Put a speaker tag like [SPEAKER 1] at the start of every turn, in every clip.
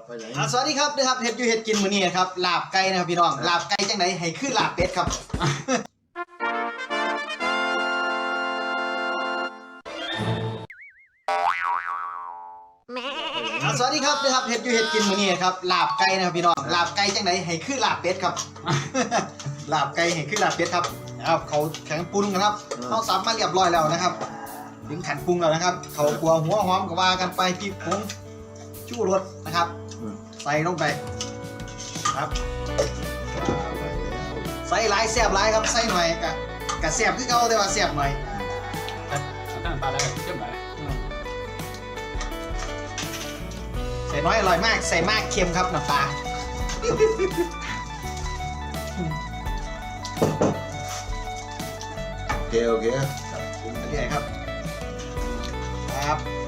[SPEAKER 1] ครับไปไหน
[SPEAKER 2] อ่าสวัสดีครับนะครับเห็ดอยู่เห็ดกินมื้อนี้ครับลาบไก่นะครับพี่น้องลาบไก่จังไดให้คือลาบเป็ดครับ อ่าสวัสดีครับนะครับเห็ดอยู่เห็ดกินมื้อนี้ครับลาบไก่นะครับพี่น้องลาบไก่จังไดให้คือลาบเป็ดครับ ลาบไก่ให้คือลาบเป็ดครับนะครับเขาแข็งปรุงกันครับเขาสับมาเรียบร้อยแล้วนะครับ ถึงขันปรุงแล้วนะครับ เขากลัวหัวหอมก็ว่ากันไปพริกผงชูรสนะครับ ใส่ลงไปครับใส่หลายแซ่บหลายครับใส่หน่อยกะกะแซ่บคือเก่าแต่ว่าแซ่บหน่อย
[SPEAKER 3] ตั้งปลาแล้วเชื่อมไหม
[SPEAKER 2] ใส่น้อยอร่อยมากใส่มากเค็มครับน้ำปลา
[SPEAKER 1] โอเคโอเค
[SPEAKER 2] ครับปรุงไปเรื่อยครับครับ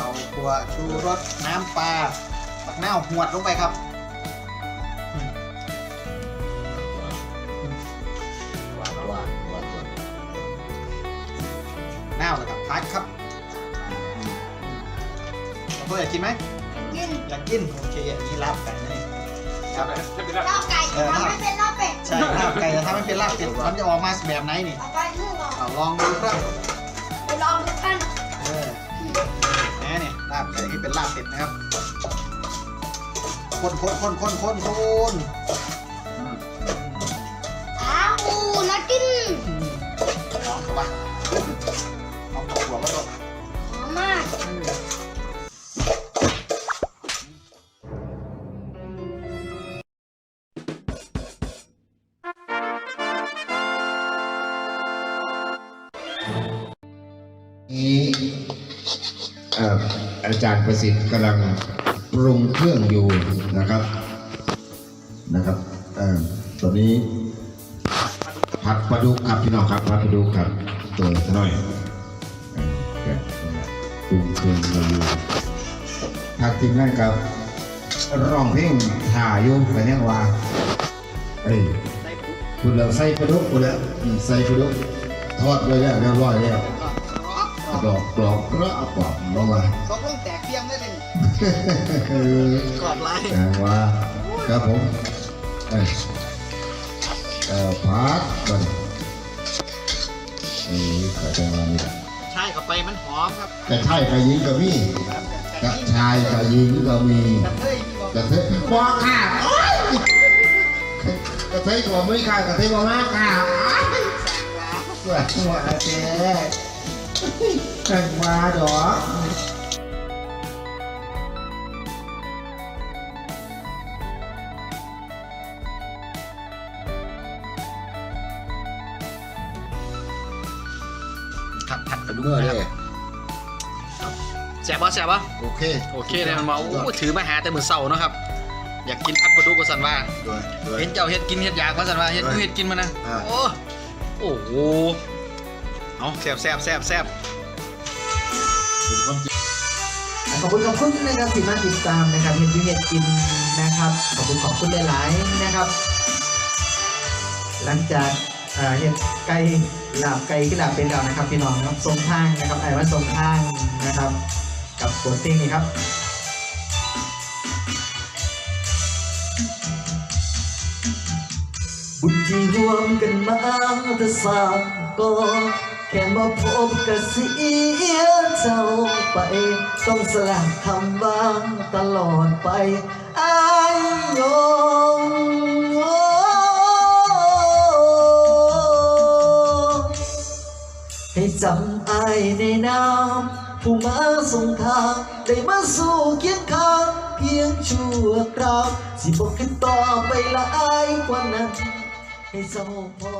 [SPEAKER 2] เขาขัวชูรสน้ำปลาบักนาหวดลงไปครับ
[SPEAKER 1] หวานหวานหวานหวาน
[SPEAKER 2] นาแล้วกับพักครับเราเพื่ออยากกินไหม
[SPEAKER 4] กิน
[SPEAKER 2] อยากกินโอเคอันนี้ลาบไก่นะนี่ครับ
[SPEAKER 3] ถ้าเป็นลาบ
[SPEAKER 4] ลาบไก่จะทำให้เป็นลาบเป็ด
[SPEAKER 2] ใช่ลาบไก่จะทำให้เป็นลาบเป็ดมันจะออกมาแบบไหนนี่
[SPEAKER 4] เอาไปนึ่งก่อน
[SPEAKER 2] ลองดูครับ
[SPEAKER 4] ลองดูกัน
[SPEAKER 2] เออ ลาบไก่ที่เป็นลาบเป็ดนะครับคนคนคนคนคนคน
[SPEAKER 4] อ้าวน่ากิน
[SPEAKER 2] ลองเข้าไปเอาหัวมาตก
[SPEAKER 4] หอมมาก
[SPEAKER 5] นี้เอ่อ อาจารย์ประสิทธิ์กำลังปรุงเครื่องอยู่นะครับนะครับเอ่อตัวนี้ผัดปลาดุกครับพี่น้องครับผัดปลาดุกครับตัวน้อยปรุงเครื่องอยู่ทางทีมงานครับร้องเพลงถ่ายอยู่ไปเนี่ยว่าเอ้ยคุณเราใส่ปลาดุกคุณแล้วใส่ปลาดุกทอดไว้แล้วเรียบร้อยแล้ว ดอกดอกกระป๋องลงมา
[SPEAKER 2] ตกลงแตกเพียงได้เลยกอดไลน์
[SPEAKER 5] แต่ว่าครับผมเอ้ยเอ่อพักก่อนเอ้ยเข้าใจว่านี่
[SPEAKER 2] ใช่เข้าไปมันหอมครับ
[SPEAKER 5] กระชายกระยิงก็มีกระชายกระยิงก็มี
[SPEAKER 2] กระเทยมีบอก
[SPEAKER 5] กระเทยว่าค่ะโอ๊ยกระเทยก็ไม่ค่ะกระเทยว่ามาค่ะสวยหัวเจ๊ แต่งมาดอก
[SPEAKER 2] ครับผัดกระดูก
[SPEAKER 1] เมื่อ
[SPEAKER 2] นะ
[SPEAKER 1] เนี่
[SPEAKER 2] ครับ
[SPEAKER 1] ย
[SPEAKER 2] แซ่บปะแซ่บปะ
[SPEAKER 1] โอเค
[SPEAKER 2] โอเคเลยมันมาโอ้ถือมาหาแต่มือเสาร์เนาะครับ อยากกินผัดกระดูกก็สันว่า
[SPEAKER 1] ด้วยด้วย
[SPEAKER 2] เห็นเจ้าเฮ็ดกินเฮ็ดอยากว่าสันว่าเฮ็ด
[SPEAKER 1] เออ
[SPEAKER 2] เฮ็ดกินมานะ
[SPEAKER 1] อ่า
[SPEAKER 2] โอ้โอ้โห เอาแซ่บแซ่บแซ่บแซ่บ
[SPEAKER 6] ขอบคุณขอบคุณนะครับที่มาติดตามนะครับเห็นยูเห็ดกินนะครับขอบคุณขอบคุณหลายๆนะครับ หลังจากเห็ดไก่ลาบไก่ที่ลาบเป็นแล้วนะครับ พี่น้องนะครับทรงทางนะครับไอ้ว่าทรงทางนะครับ กับบทเพลงนี้ครับบุญที่รวมกันมาแต่สามก็ แค่มาพบกับเสียเจ้าไป ต้องสละคำบ้างตลอดไปอายยงให้จำอายในน้ำผู้มาส่งทางได้มาสู่เคียงข้างเพียงชั่วคราว สิบอกขึ้นต่อไปละอายกว่านั้นให้เจ้าพอ